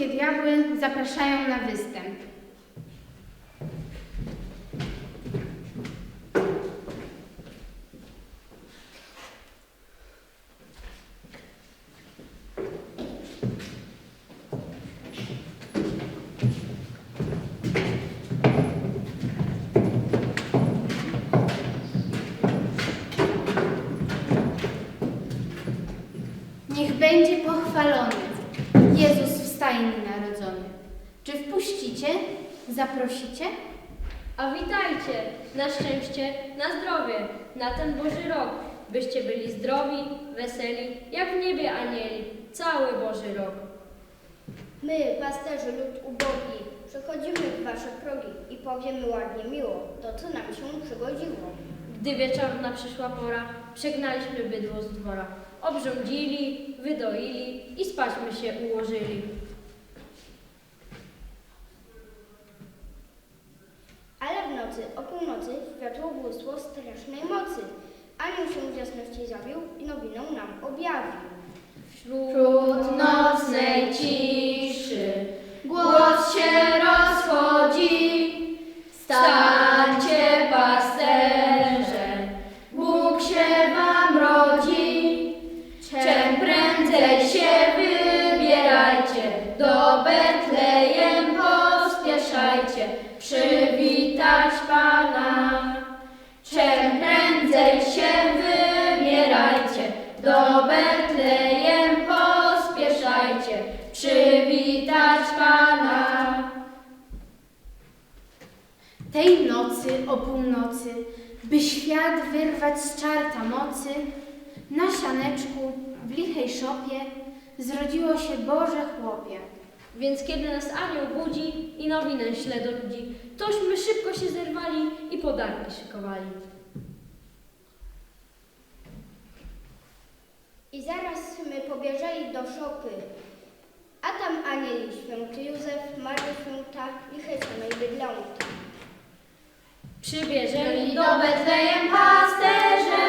ludzkie diabły zapraszają na występ. Niech będzie pochwalony Jezus stajni narodzony. Czy wpuścicie? Zaprosicie? A witajcie, na szczęście, na zdrowie, na ten Boży rok, byście byli zdrowi, weseli, jak w niebie anieli, cały Boży rok. My, pasterze lud ubogi, przechodzimy w wasze progi i powiemy ładnie miło to, co nam się przygodziło. Gdy wieczorna przyszła pora, przegnaliśmy bydło z dwora. Obrządzili, wydoili i spaćmy się ułożyli. Ale w nocy, o północy, światło błysło strasznej mocy. Anioł się w jasności zawił i nowinę nam objawił. Wśród nocnej ciszy głos się rozchodzi. Tej nocy o północy, by świat wyrwać z czarta mocy, na sianeczku w lichej szopie zrodziło się Boże chłopie. Więc kiedy nas anioł budzi i nowinę śle do ludzi, tośmy szybko się zerwali i podarki szykowali. I zaraz my pobieżeli do szopy. A tam anieli święty Józef, Maria Święta i Hejszonej Bydląta. Przybierzeli do Betlejem pasterze,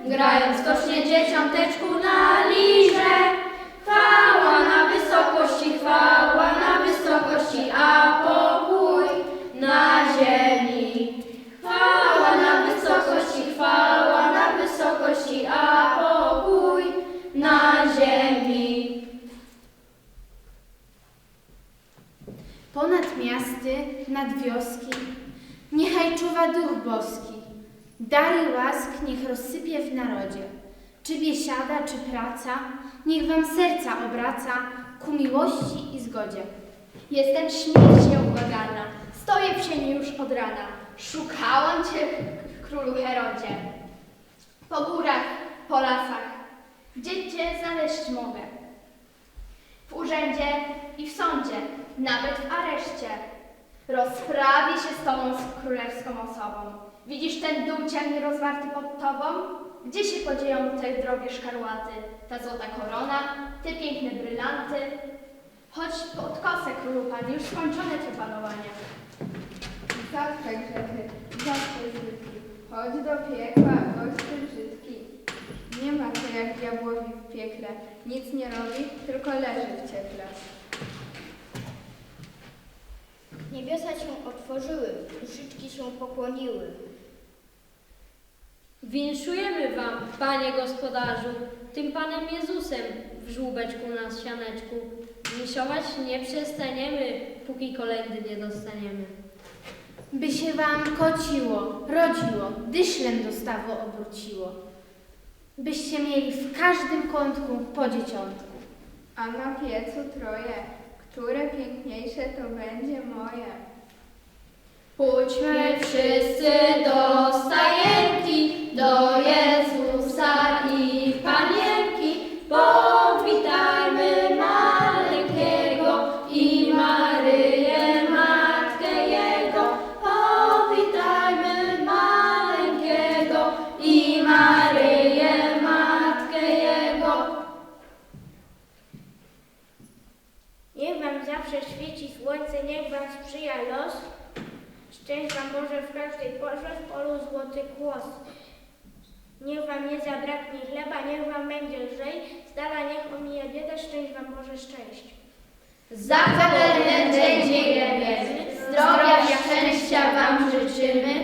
grając skocznie dzieciąteczku na lirze. Chwała na wysokości, chwała na wysokości, a pokój na ziemi. Chwała na wysokości, chwała na wysokości, a pokój na ziemi. Ponad miasty, nad wioski, niechaj czuwa duch boski. Dary łask niech rozsypie w narodzie. Czy biesiada, czy praca, niech wam serca obraca ku miłości i zgodzie. Jestem śmierć nieubłagana, stoję w cieniu już od rana. Szukałam Cię, królu Herodzie. Po górach, po lasach, gdzie Cię znaleźć mogę. W urzędzie i w sądzie, nawet w areszcie. Rozprawię się z z królewską osobą. Widzisz ten dół ciemny rozwarty pod Tobą? Gdzie się podzieją te drogie szkarłaty, ta złota korona, te piękne brylanty? Chodź pod kosę, królu Pan, już skończone Twe panowania. Zatkę grzechy, zatkę zbytki, chodź do piekła, goście brzydki. Nie ma to jak diabłowi w piekle, nic nie robi, tylko leży w cieple. Niebiosa się otworzyły, duszyczki się pokłoniły. Winszujemy Wam, Panie Gospodarzu, tym Panem Jezusem w żłóbeczku na sianeczku. Winszować nie przestaniemy, póki kolendy nie dostaniemy. By się wam kociło, rodziło, dyszlem do stawu obróciło. Byście mieli w każdym kątku po dzieciątku. A na piecu troje, które piękniejsze to będzie moje. Pójdźmy wszyscy do stajenki, zawsze świeci słońce, niech wam sprzyja los. Szczęść wam Boże w każdej porze, w polu złoty kłos. Niech wam nie zabraknie chleba, niech wam będzie lżej, z dala niech omija biedę, szczęść wam Boże szczęść. Za kolędę dziękujemy, zdrowia, szczęścia Wam życzymy,